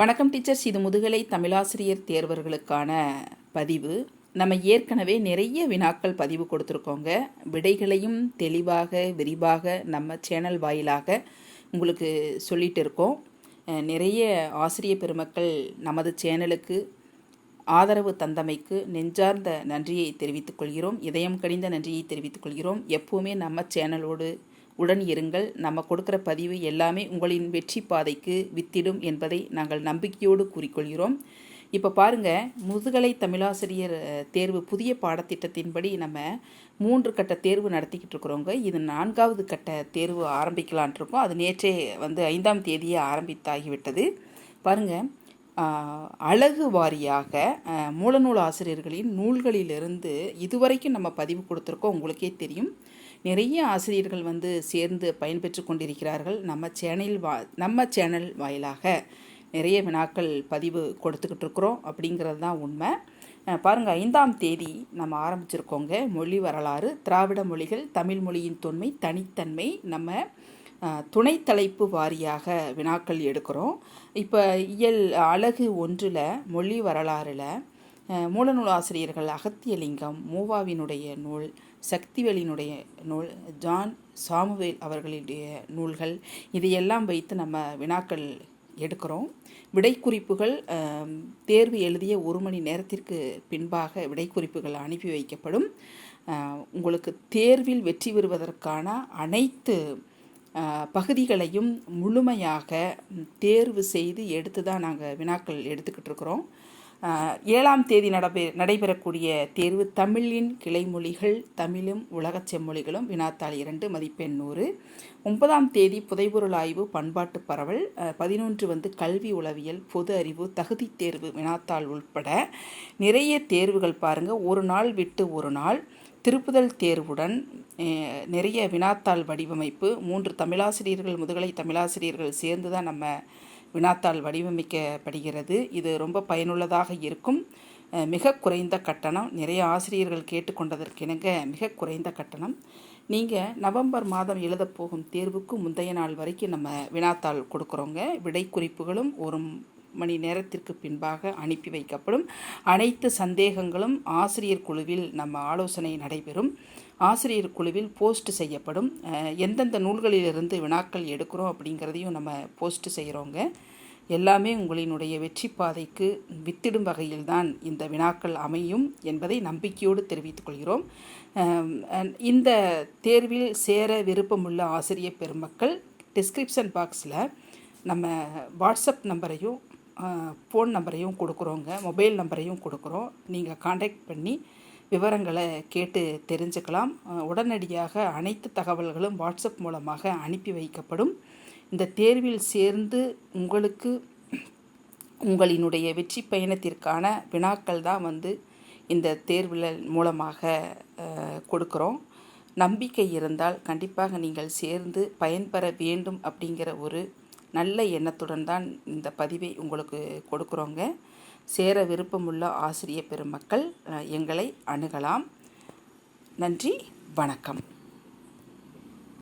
வணக்கம் டீச்சர்ஸ். இது முதுகலை தமிழாசிரியர் தேர்வர்களுக்கான பதிவு. நம்ம ஏற்கனவே நிறைய வினாக்கள் பதிவு கொடுத்துருக்கோங்க. விடைகளையும் தெளிவாக விரிவாக நம்ம சேனல் வாயிலாக உங்களுக்கு சொல்லிட்டு இருக்கோம். நிறைய ஆசிரிய பெருமக்கள் நமது சேனலுக்கு ஆதரவு தந்தமைக்கு நெஞ்சார்ந்த நன்றியை தெரிவித்துக் கொள்கிறோம். இதயம் கடிந்த நன்றியை தெரிவித்துக் கொள்கிறோம். எப்போவுமே நம்ம சேனலோடு உடன் இருங்கள். நம்ம கொடுக்குற பதிவு எல்லாமே உங்களின் வெற்றி பாதைக்கு வித்திடும் என்பதை நாங்கள் நம்பிக்கையோடு கூறிக்கொள்கிறோம். இப்போ பாருங்கள் முதுகலை தமிழாசிரியர் தேர்வு புதிய பாடத்திட்டத்தின்படி நம்ம மூன்று கட்ட தேர்வு நடத்திக்கிட்டு இருக்கிறோங்க. இது நான்காவது கட்ட தேர்வு ஆரம்பிக்கலான் இருக்கோம். அது நேற்றே வந்து ஐந்தாம் தேதியே ஆரம்பித்தாகிவிட்டது. பாருங்கள் அழகு வாரியாக மூலநூல் ஆசிரியர்களின் நூல்களிலிருந்து இதுவரைக்கும் நம்ம பதிவு கொடுத்துருக்கோம். உங்களுக்கே தெரியும். நிறைய ஆசிரியர்கள் வந்து சேர்ந்து பயன்பெற்று கொண்டிருக்கிறார்கள் நம்ம சேனல் வா நம்ம சேனல் வாயிலாக. நிறைய வினாக்கள் பதிவு கொடுத்துக்கிட்டு இருக்கிறோம் அப்படிங்கிறது தான் உண்மை. பாருங்கள் ஐந்தாம் தேதி நம்ம ஆரம்பிச்சிருக்கோங்க. மொழி வரலாறு திராவிட மொழிகள் தமிழ் மொழியின் தொன்மை தனித்தன்மை. நம்ம துணை தலைப்பு வாரியாக வினாக்கள் எடுக்கிறோம். இப்போ இயல் அழகு ஒன்றில் மொழி வரலாறில் மூலநூல் ஆசிரியர்கள் அகத்தியலிங்கம் மூவாவினுடைய நூல் சக்திவேலினுடைய நூல் ஜான் சாமுவேல் அவர்களுடைய நூல்கள் இதையெல்லாம் வைத்து நம்ம வினாக்கள் எடுக்கிறோம். விடைக்குறிப்புகள் குறிப்புகள் தேர்வு எழுதிய ஒரு மணி நேரத்திற்கு பின்பாக விடைக்குறிப்புகள் அனுப்பி வைக்கப்படும். உங்களுக்கு தேர்வில் வெற்றி பெறுவதற்கான அனைத்து பகுதிகளையும் முழுமையாக தேர்வு செய்து எடுத்து தான் நாங்கள் வினாக்கள் எடுத்துக்கிட்டு இருக்கிறோம். ஏழாம் தேதி நடைபெ நடைபெறக்கூடிய தேர்வு தமிழின் கிளைமொழிகள் தமிழும் உலகச் செம்மொழிகளும் வினாத்தாள் இரண்டு மதிப்பெண் நூறு. ஒன்பதாம் தேதி புதைபொருள் ஆய்வு பண்பாட்டு பரவல் பதினொன்று வந்து கல்வி உளவியல் பொது அறிவு தகுதி தேர்வு வினாத்தாள் உள்பட நிறைய தேர்வுகள் பாருங்கள் ஒரு நாள் விட்டு ஒரு நாள் திருப்புதல் தேர்வுடன் நிறைய வினாத்தாள் வடிவமைப்பு மூன்று தமிழாசிரியர்கள் முதுகலை தமிழாசிரியர்கள் சேர்ந்து தான் நம்ம வினாத்தாள் வடிவமைக்கப்படுகிறது. இது ரொம்ப பயனுள்ளதாக இருக்கும். மிக குறைந்த கட்டணம். நிறைய ஆசிரியர்கள் கேட்டுக்கொண்டதற்கிணங்க மிக குறைந்த கட்டணம். நீங்கள் நவம்பர் மாதம் எழுதப்போகும் தேர்வுக்கு முந்தைய நாள் வரைக்கும் நம்ம வினாத்தாள் கொடுக்குறோங்க. விடை குறிப்புகளும் ஒரு மணி நேரத்திற்கு பின்பாக அனுப்பி வைக்கப்படும். அனைத்து சந்தேகங்களும் ஆசிரியர் குழுவில் நம்ம ஆலோசனை நடைபெறும். ஆசிரியர் குழுவில் போஸ்ட் செய்யப்படும். எந்தெந்த நூல்களிலிருந்து வினாக்கள் எடுக்கிறோம் அப்படிங்கிறதையும் நம்ம போஸ்ட் செய்கிறோங்க எல்லாமே உங்களினுடைய வெற்றி பாதைக்கு வித்திடும் வகையில்தான் இந்த வினாக்கள் அமையும் என்பதை நம்பிக்கையோடு தெரிவித்துக் கொள்கிறோம். இந்த தேர்வில் சேர விருப்பமுள்ள ஆசிரியர் பெருமக்கள் டிஸ்கிரிப்ஷன் பாக்ஸில் நம்ம வாட்ஸ்அப் நம்பரையும் ஃபோன் நம்பரையும் கொடுக்குறோங்க. மொபைல் நம்பரையும் கொடுக்குறோம். நீங்கள் காண்டாக்ட் பண்ணி விவரங்களை கேட்டு தெரிஞ்சுக்கலாம். உடனடியாக அனைத்து தகவல்களும் வாட்ஸ்அப் மூலமாக அனுப்பி வைக்கப்படும். இந்த தேர்வில் சேர்ந்து உங்களுக்கு உங்களினுடைய வெற்றி பயணத்திற்கான வினாக்கள் தான் வந்து இந்த தேர்வில் மூலமாக கொடுக்குறோம். நம்பிக்கை இருந்தால் கண்டிப்பாக நீங்கள் சேர்ந்து பயன்பெற வேண்டும் அப்படிங்கிற ஒரு நல்ல எண்ணத்துடன் தான் இந்த பதிவை உங்களுக்கு கொடுக்குறோங்க. சேர விருப்பமுள்ள ஆசிரிய பெருமக்கள் எங்களை அணுகலாம். நன்றி வணக்கம்.